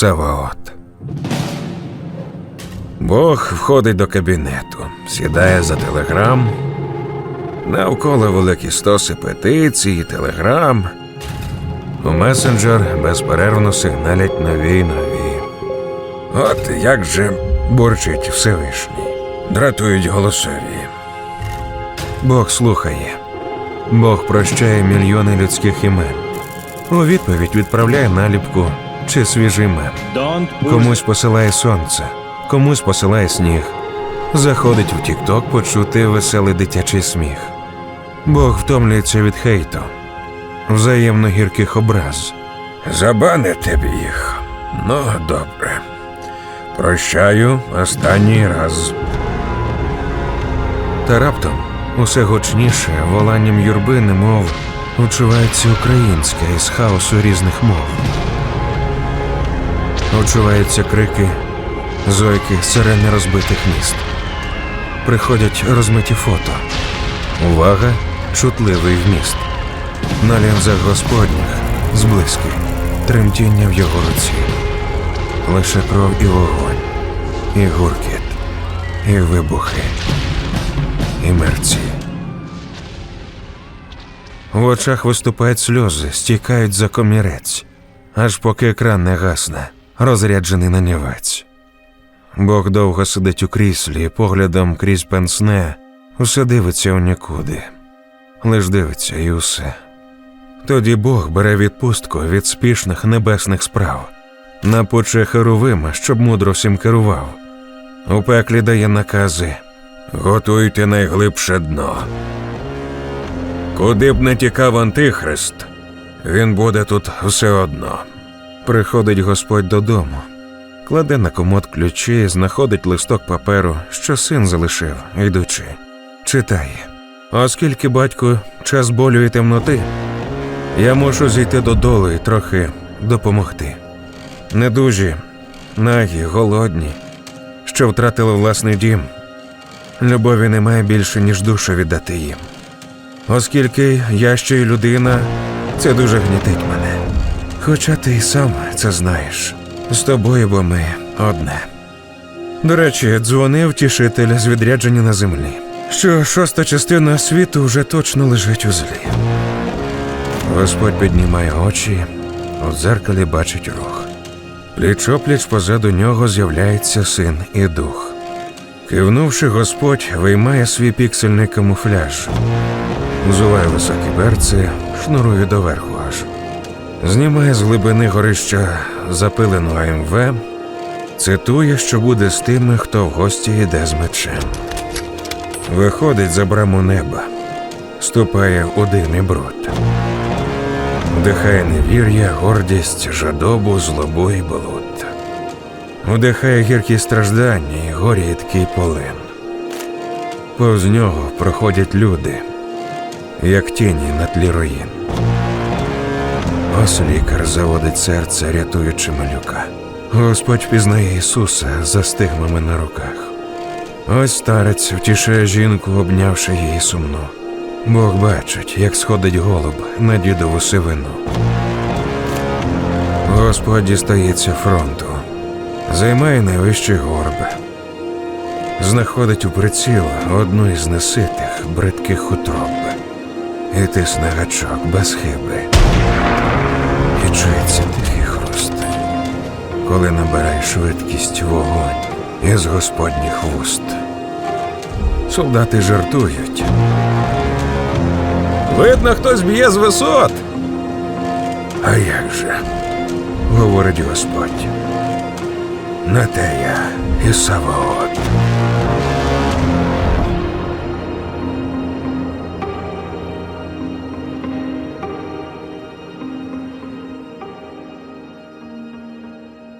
Саваот. Бог входить до кабінету, сідає за телеграм. Навколо великі стоси петицій, телеграм. У месенджер безперервно сигналять нові й нові. От як же бурчить Всевишній, дратують голосові. Бог слухає. Бог прощає мільйони людських імен. У відповідь відправляє наліпку чи свіжий мем. Комусь посилає сонце, комусь посилає сніг. Заходить в Тік-Ток почути веселий дитячий сміх. Бог втомлюється від хейту, взаємно гірких образ. Забанити б їх. Ну, добре. Прощаю останній раз. Та раптом усе гучніше воланням юрби, немов учувається українська із хаосу різних мов. Очуваються крики, зойки, сирени розбитих міст. Приходять розмиті фото. Увага, чутливий вміст. На лінзах Господніх зблизьки, тремтіння в його руці. Лише кров і вогонь, і гуркіт, і вибухи, і мерці. В очах виступають сльози, стікають за комірець, аж поки екран не гасне, розряджений на нівець. Бог довго сидить у кріслі, поглядом крізь пенсне, усе дивиться у нікуди, лиш дивиться і усе. Тоді Бог бере відпустку від спішних небесних справ, напуче Херовима, щоб мудро всім керував. У пеклі дає накази готуйте найглибше дно. Куди б не тікав Антихрист, він буде тут все одно. Приходить Господь додому, кладе на комод ключі, знаходить листок паперу, що син залишив, йдучи. Читає. Оскільки, батько, час болю і темноти, я мушу зійти додолу і трохи допомогти. Недужі, нагі, голодні, що втратили власний дім. Любові немає більше, ніж душу віддати їм. Оскільки я ще й людина, це дуже гнітить мене. Хоча ти й сам це знаєш. З тобою, бо ми одне. До речі, дзвонив тішитель з відрядження на землі, що шоста частина світу вже точно лежить у злі. Господь піднімає очі, у дзеркалі бачить рух. Пліч-опліч позаду нього з'являється син і дух. Кивнувши, Господь виймає свій піксельний камуфляж, Взуває високі берці, шнурує доверху аж. Знімає з глибини горища запилену АМВ, цитує, що буде з тими, хто в гості йде з мечем. Виходить за браму неба, ступає у дим і бруд. Вдихає невір'я, гордість, жадобу, злобу і болот. Вдихає гіркі страждання і горі їдкий полин. Повз нього проходять люди, як тіні на тлі руїн. Ось лікар заводить серце, рятуючи малюка. Господь пізнає Ісуса за стигмами на руках. Ось старець втішає жінку, обнявши її сумну. Бог бачить, як сходить голуб на дідову сивину. Господь дістається фронту, займає найвищий горб, знаходить у приціл одну із неситих бридких утроб і тисне гачок без хиби. І чується тихий хруст, коли набирає швидкість вогонь із господніх вуст. Солдати жартують. Видно, хтось б'є з висот. А як же? говорить Господь. На те я і Саваот.